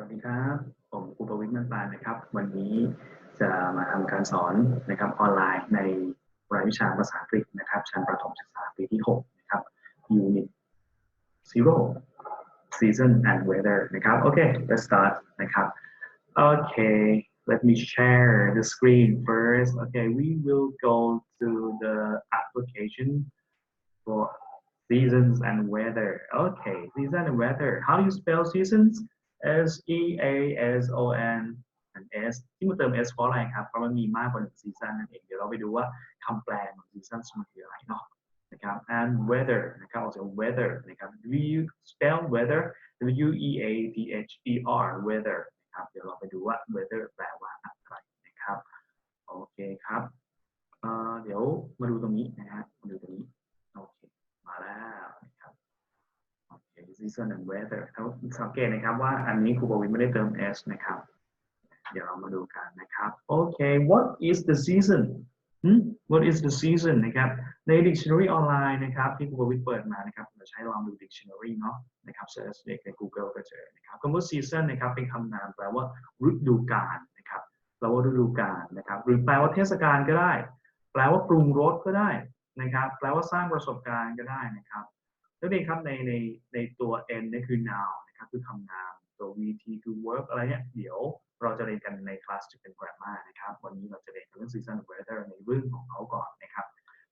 สวัสดีครับ ผมครูประวิทย์มันปานนะครับ วันนี้จะมาทำการสอนนะครับออนไลน์ในรายวิชาภาษาอังกฤษนะครับ ชั้นประถมศึกษาปีที่ 6 นะครับ Unit Zero Season and Weather นะครับ โอเค let's start นะครับ Okay let me share the screen first okay we will go to the application for seasons and weather okay season and weather how do you spell seasons S E A S O N S ที่มาเติม S เพราะอะไรครับ เพราะมันมีมากกว่าหนึ่งซีซันนั่นเอง เดี๋ยวเราไปดูว่าคำแปลของซีซันมันคืออะไรเนาะนะครับ and weather นะครับออกเสียง weather นะครับ do you spell weather W E A T H E R weather นะครับ เดี๋ยวเราไปดูว่า weather แปลว่าอะไรนะครับ โอเคครับเเดี๋ยวมาดูตรงนี้นะฮะ มาดูตรงนี้ โอเค มาแล้ว นะครับโอเค season and weather เขาสังเกตนะครับว่าอันนี้ครูบวินไม่ได้เติม s นะครับ เดี๋ยวเรามาดูกันนะครับโอเค what is the season หืม what is the season นะครับใน dictionary ออนไลน์นะครับที่ครูบวินเปิดมานะครับเราใช้ลองดู dictionary เนาะนะครับ search ใน Google ก็เจอนะครับคำว่า season นะครับเป็นคำนามแปลว่าฤดูกาลนะครับแปลว่าฤดูกาลนะครับหรือแปลว่าเทศกาลก็ได้ แปลว่าปรุงรสก็ได้นะครับแปลว่าสร้างประสบการณ์ก็ได้นะครับ แล้วนี่ครับในในในตัว n นี่คือ noun นะครับคือคำนามตัว vt คือ verb อะไรเนี่ยเดี๋ยวเราจะเรียนกันในคลาสจะเป็น grammar นะครับ วันนี้เราจะเรียนเรื่อง season and weather ในเรื่องของเขาก่อนนะครับ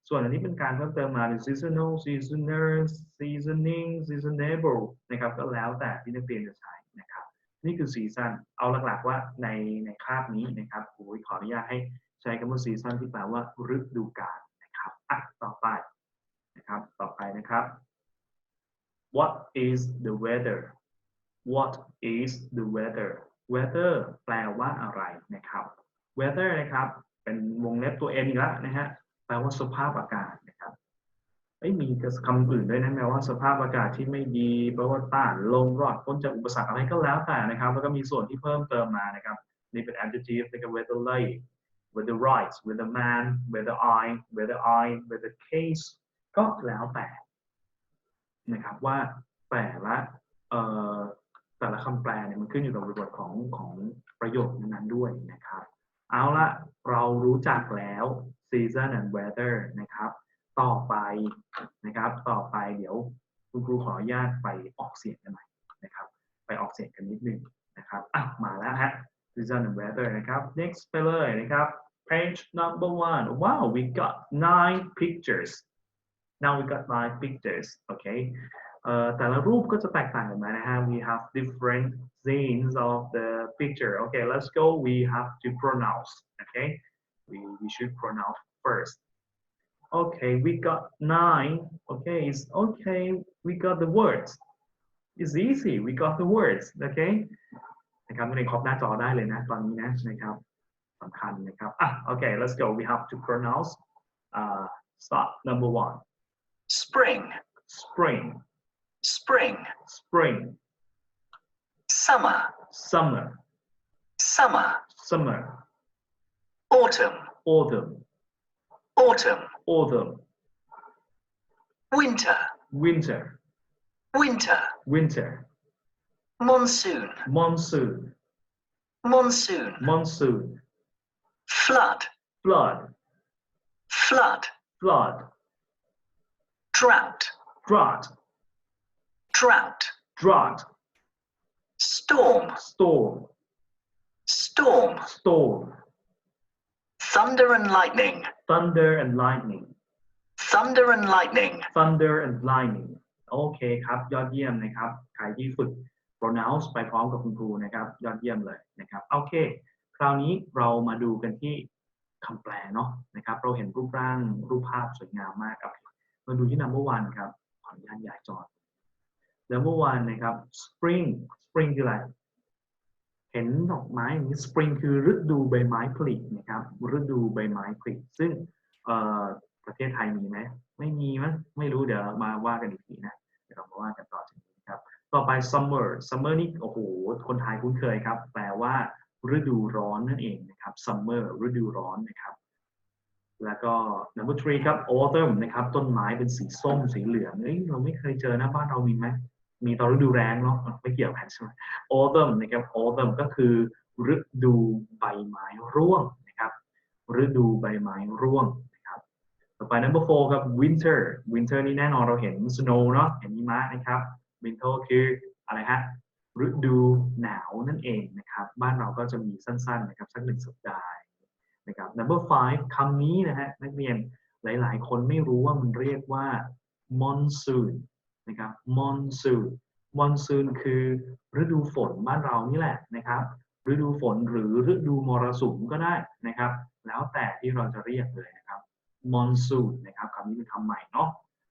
ส่วนอันนี้เป็นการเพิ่มเติมมาใน seasonal seasoners seasoning seasonable นะครับก็แล้วแต่ที่นักเรียนจะใช้นะครับ นี่คือ season เอาหลักๆว่าในในคาบนี้นะครับครูขออนุญาตให้ใช้คำว่า season ที่แปลว่าฤดูกาลนะครับอะต่อไปนะครับ ต่อไปนะครับ What is the weather What is the weather weather แปลว่าอะไรนะครับ weather นะครับ เป็นวงเล็บตัว n อีกแล้วนะฮะ แปลว่าสภาพอากาศนะครับไม่มีคำอื่นด้วยนะแปลว่าสภาพอากาศที่ไม่ดีแปลว่าต้านลมรอดพ้นจากอุปสรรคอะไรก็แล้วแต่นะครับ แล้วก็มีส่วนที่เพิ่มเติมมานะครับ นี่เป็น adjective นะครับ weather light weather right weather man weather eye weather eye weather case ก็แล้วแต่ นะครับว่าแต่ละแต่ละคำแปลเนี่ยมันขึ้นอยู่กับบริบทของของประโยคนั้นๆด้วยนะครับ เอาละเรารู้จักแล้ว season and weather นะครับ ต่อไปนะครับ ต่อไปเดี๋ยวคุณครูขออนุญาตไปออกเสียงกันหน่อยนะครับ ไปออกเสียงกันนิดนึงนะครับอะมาแล้วฮะ season and weather นะครับ next ไปเลยนะครับ page number one wow we got nine pictures now we got nine pictures okay เอ่อแต่ละรูปก็จะแตกต่างกันมานะฮะ we have different scenes of the picture okay let's go we have to pronounce okay we, we should pronounce first okay we got nine okay it's okay we got the words it's easy we got the words okay นะครับในคอปหน้าจอได้เลยนะตอนนี้นะนะครับสำคัญนะครับอ่ะ okay let's go we have to pronounce uh, start number one spring, spring. Spring, spring. Summer, summer. Summer, summer. Autumn, autumn. Autumn, autumn. Winter, winter. Winter, winter. Monsoon, monsoon. Monsoon, monsoon. Flood, flood. Flood, flood drought, drought drought, drought storm, storm storm, storm thunder and lightning, thunder and lightning thunder and lightning, thunder and lightning โอเคครับ ยอดเยี่ยมนะครับ ใครที่ฝึก pronounce ไปพร้อมกับคุณครูนะครับ ยอดเยี่ยมเลยนะครับ โอเค คราวนี้เรามาดูกันที่คำแปลเนาะนะครับ เราเห็นรูปร่างรูปภาพสวยงามมากครับ มาดูที่ number one ครับขออนุญาตย้ายจอ number one นะครับ spring spring คืออะไร เห็นดอกไม้อย่างนี้ spring คือฤดูใบไม้ผลินะครับฤดูใบไม้ผลิซึ่งประเทศไทยมีไหมไม่มีมั้งไม่รู้เดี๋ยวมาว่ากันอีกทีนะเดี๋ยวเรามาว่ากันต่อจากนี้ครับ ต่อไป summer summer นี่โอ้โหคนไทยคุ้นเคยครับ แปลว่าฤดูร้อนนั่นเองนะครับ summer ฤดูร้อนนะครับ แล้วก็ number three ครับ autumn นะครับ ต้นไม้เป็นสีส้มสีเหลืองเอ้ยเราไม่เคยเจอนะบ้านเรามีไหมมีตอนฤดูแล้งเนาะไม่เกี่ยวกันใช่ไหม autumn นะครับ autumn ก็คือฤดูใบไม้ร่วงนะครับฤดูใบไม้ร่วงนะครับต่อไป number four ครับ winter winter นี่แน่นอนเราเห็น snow เนาะเห็นหิมะนะครับ winter คืออะไรฮะฤดูหนาวนั่นเองนะครับ บ้านเราก็จะมีสั้นๆนะครับสักหนึ่งสัปดาห์ นะครับ number five คำนี้นะฮะนักเรียนหลาย ๆ คนไม่รู้ว่ามันเรียกว่า monsoon นะครับ monsoon monsoon คือฤดูฝนบ้านเรานี่แหละนะครับ ฤดูฝนหรือฤดูมรสุมก็ได้นะครับ แล้วแต่ที่เราจะเรียกเลยนะครับ monsoon นะครับคำนี้เป็นคำใหม่เนาะ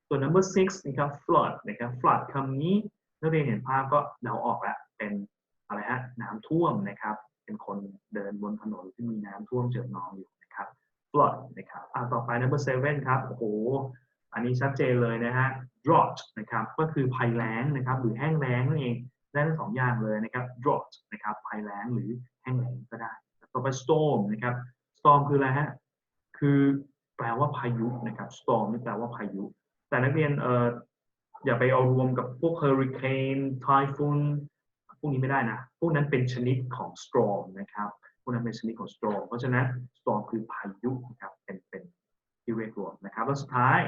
ส่วน number six นะครับ flood นะครับ flood คำนี้นักเรียนเห็นภาพก็เดาออกแล้วเป็นอะไรฮะน้ำท่วมนะครับ เป็นคนเดินบนถนน ท่วมเจิ่นนองอยู่นะครับ flood นะครับอ่าต่อไป number seven ครับโอ้โหอันนี้ชัดเจนเลยนะฮะ drought นะครับ ก็คือภัยแล้งนะครับหรือแห้งแล้งนั่นเองได้ทั้งสองอย่างเลยนะครับ drought นะครับภัยแล้งหรือแห้งแล้งก็ได้ ต่อไป storm นะครับ storm คืออะไรฮะคือแปลว่าพายุนะครับ storm นี่แปลว่าพายุ แต่นักเรียนเอ่ออย่าไปเอารวมกับพวก hurricane typhoon พวกนี้ไม่ได้นะ พวกนั้นเป็นชนิดของ storm นะครับ พวกนั้นเป็นชนิดของ storm เพราะฉะนั้น storm คือพายุนะครับเป็นเป็นที่เรียกรวมนะครับแล้วสุดท้าย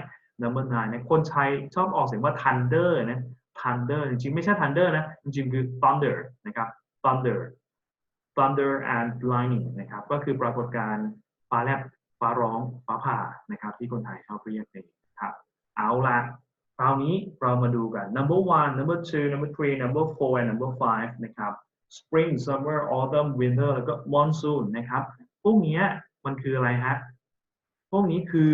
number nine นะคนไทยชอบออกเสียงว่า thunder นะ thunder จริงๆไม่ใช่ thunder นะ จริงๆคือ thunder นะครับ thunder thunder and lightning นะครับก็คือปรากฏการณ์ฟ้าแลบฟ้าร้องฟ้าผ่านะครับที่คนไทยชอบเรียกกันครับเอาละคราวนี้เรามาดูกัน number one number two number three number four and number five นะครับ spring summer autumn winter แล้วก็ monsoon นะครับ พวกนี้มันคืออะไรฮะ พวกนี้คือ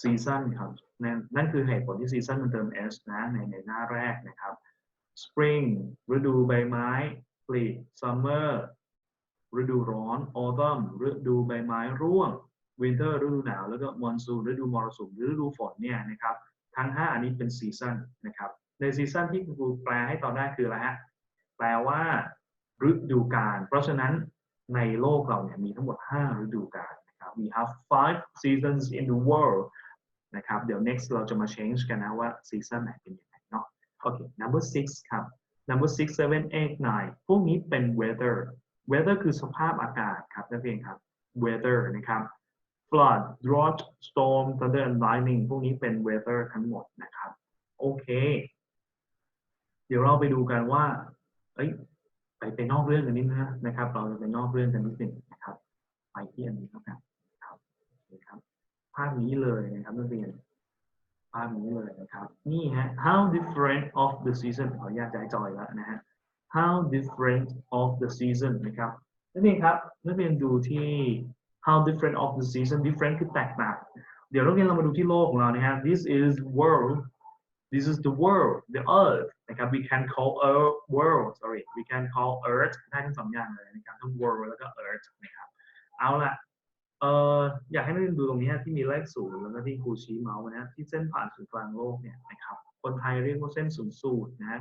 ซีซันครับนั่นนั่นคือเหตุผลที่ซีซันมันเติม s นะในในหน้าแรกนะครับ spring ฤดูใบไม้ผลิ summer ฤดูร้อน autumn ฤดูใบไม้ร่วง winter ฤดูหนาว แล้วก็ monsoon ฤดูมรสุมหรือฤดูฝนเนี่ยนะครับ ทั้ง 5 อันนี้เป็นซีซันนะครับ ในซีซันที่ครูแปลให้ตอนแรกคืออะไรฮะ แปลว่า ฤดูกาล เพราะฉะนั้นในโลกเราเนี่ยมีทั้งหมด 5 ฤดูกาลนะครับ we have five seasons in the world นะครับ เดี๋ยว next เราจะมา change กันนะว่าซีซันไหนเป็นยังไงเนาะ โอเค number six ครับ number six seven eight nine พวกนี้เป็น weather weather คือสภาพอากาศครับนักเรียนครับ weather นะครับ flood drought storm thunder and lightning พวกนี้เป็น weather ทั้งหมดนะครับ โอเค เดี๋ยวเราไปดูกันว่า เอ้ย ไปไปนอกเรื่องกันนิดนะนะครับ เราจะไปนอกเรื่องกันนิดหนึ่งนะครับ ไปที่อันนี้แล้วกันครับโอเคครับ ภาพนี้เลยนะครับนักเรียน ภาพนี้เลยนะครับ นี่ฮะ how different of the season ขออนุญาตจ่ายจอยแล้วนะฮะ how different of the season นะครับนักเรียนครับนักเรียนดูที่ how different of the season different คือแตกต่าง เดี๋ยวนักเรียนเรามาดูที่โลกของเรานะฮะ this is world this is the world the earth นะครับ we can call earth world sorry we can call earth ได้ทั้งสองอย่างเลยนะครับทั้ง world แล้วก็ earth นะครับเอาละเอ่ออยากให้นักเรียนดูตรงนี้ที่มีเลขศูนย์แล้วก็ที่ครูชี้เมาส์นะที่เส้นผ่านศูนย์กลางโลกเนี่ยนะครับคนไทยเรียกว่าเส้นศูนย์สูตรนะ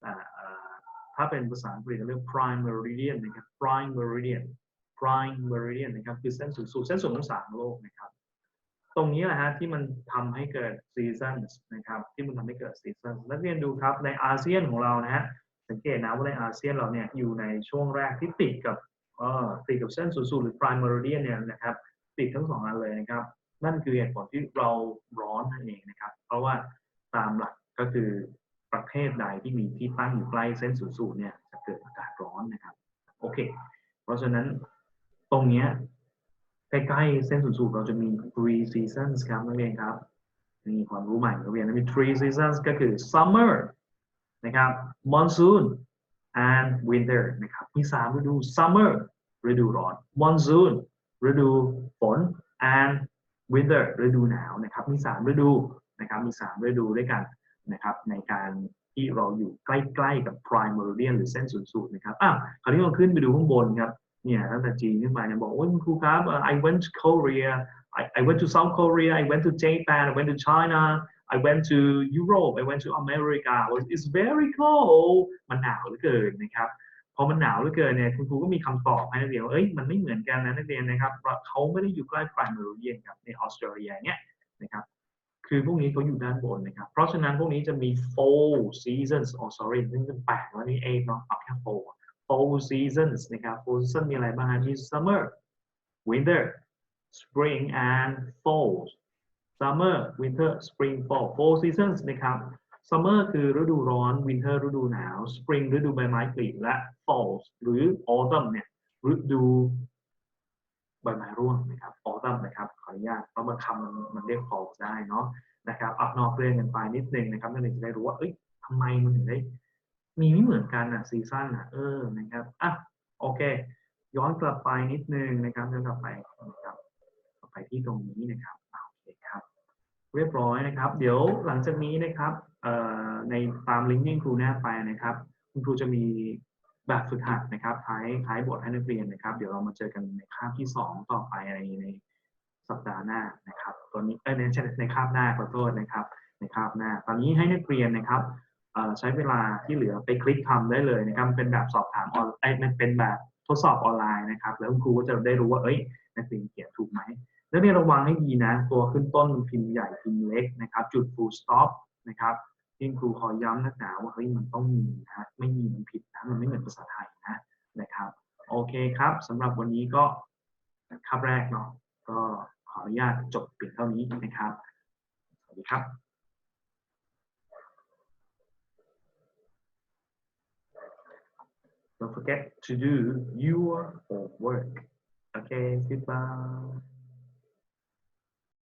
แต่อ่อถ้าเป็นภาษาอังกฤษเรียก prime meridian นะครับ prime meridian prime meridian นะครับคือเส้นศูนย์สูตรเส้นศูนย์องศาของโลกนะครับ ตรงนี้แหละฮะที่มันทำให้เกิด seasons นะครับที่มันทำให้เกิด seasons นักเรียนดูครับในอาเซียนของเรานะฮะสังเกตนะว่าในอาเซียนเราเนี่ยอยู่ในช่วงแรกที่ติดกับเอ่อติดกับเส้นศูนย์สูตรหรือ prime meridian เนี่ยนะครับติดทั้งสองอันเลยนะครับ นั่นคือเหตุผลที่เราร้อนนั่นเองนะครับ เพราะว่าตามหลักก็คือประเทศใดที่มีที่ตั้งอยู่ใกล้เส้นศูนย์สูตรเนี่ยจะเกิดอากาศร้อนนะครับโอเค เพราะฉะนั้นตรงเนี้ย ใกล้ๆเส้นศูนย์สูตรเราจะมี three seasons ครับนักเรียนครับนี่ความรู้ใหม่นักเรียนนะมี three seasons ก็คือ summer นะครับ monsoon and winter นะครับมีสามฤดู summer ฤดูร้อน monsoon ฤดูฝน and winter ฤดูหนาวนะครับมีสามฤดูนะครับมีสามฤดูด้วยกันนะครับในการที่เราอยู่ใกล้ๆกับ prime meridian หรือเส้นศูนย์สูตรนะครับอ้าวคราวนี้เราขึ้นไปดูข้างบนครับ เนี่ยตั้งแต่จีนขึ้นไปเนี่ยบอกโอ้ยครูครับเอ่อ I went to Korea I, I went to South Korea I went to Japan I went to China I went to Europe I went to America it's very cold มันหนาวเหลือเกินนะครับพอมันหนาวเหลือเกินเนี่ยคุณครูก็มีคำตอบให้นักเรียนว่าเอ้ยมันไม่เหมือนกันนะนักเรียนนะครับเพราะเขาไม่ได้อยู่ใกล้ prime meridian ครับในออสเตรเลียเนี่ยนะครับคือพวกนี้เขาอยู่ด้านบนนะครับ เพราะฉะนั้นพวกนี้จะมี four seasons oh sorry นี่จะแปดแล้วนี่ eight เนาะเอาแค่ four four seasons นะครับ four seasons มีอะไรบ้างมี summer winter spring and fall summer winter spring fall four seasons นะครับ summer คือฤดูร้อน winter ฤดูหนาว spring ฤดูใบไม้ผลิและ fall หรือ autumn เนี่ยฤดูใบไม้ร่วงนะครับ autumn นะครับ ขออนุญาตเพราะบางคำมันมันเรียก fall ได้เนาะนะครับอัพนอกเรื่องกันไปนิดนึงนะครับนักเรียนจะได้รู้ว่าเอ้ยทำไมมันถึงได้ มีไม่เหมือนกันอะซีซั่นอะเออนะครับอะโอเค ย้อนกลับไปนิดนึงนะครับย้อนกลับไปนะครับกลับไปที่ตรงนี้นะครับอะโอเคครับ เรียบร้อยนะครับ เดี๋ยวหลังจากนี้นะครับเอ่อในตามลิงก์ที่ครูแนบไปนะครับ คุณครูจะมีแบบฝึกหัดนะครับท้ายท้ายบทให้นักเรียนนะครับ เดี๋ยวเรามาเจอกันในคาบที่สองต่อไปในในสัปดาห์หน้านะครับ ตอนนี้เอ้ยในในคาบหน้าขอโทษนะครับ ในคาบหน้า ตอนนี้ให้นักเรียนนะครับ ใช้เวลาที่เหลือไปคลิกทำได้เลยนะครับเป็นแบบสอบถามออนไลน์มันเป็นแบบทดสอบออนไลน์นะครับ แล้วครูก็จะได้รู้ว่าเอ้ยนักเรียนเขียนถูกไหมแล้วเนี่ยระวังให้ดีนะ ตัวขึ้นต้นพิมพ์ใหญ่พิมพ์เล็กนะครับ จุด full stop นะครับที่ครูขอย้ำนักหนาว่าเฮ้ยมันต้องมีนะไม่มีมันผิดนะมันไม่เหมือนภาษาไทยนะนะครับ โอเคครับสำหรับวันนี้ก็คาบแรกเนาะก็ขออนุญาตจบเพียงเท่านี้นะครับ สวัสดีครับ forget to do your homework. Okay, goodbye.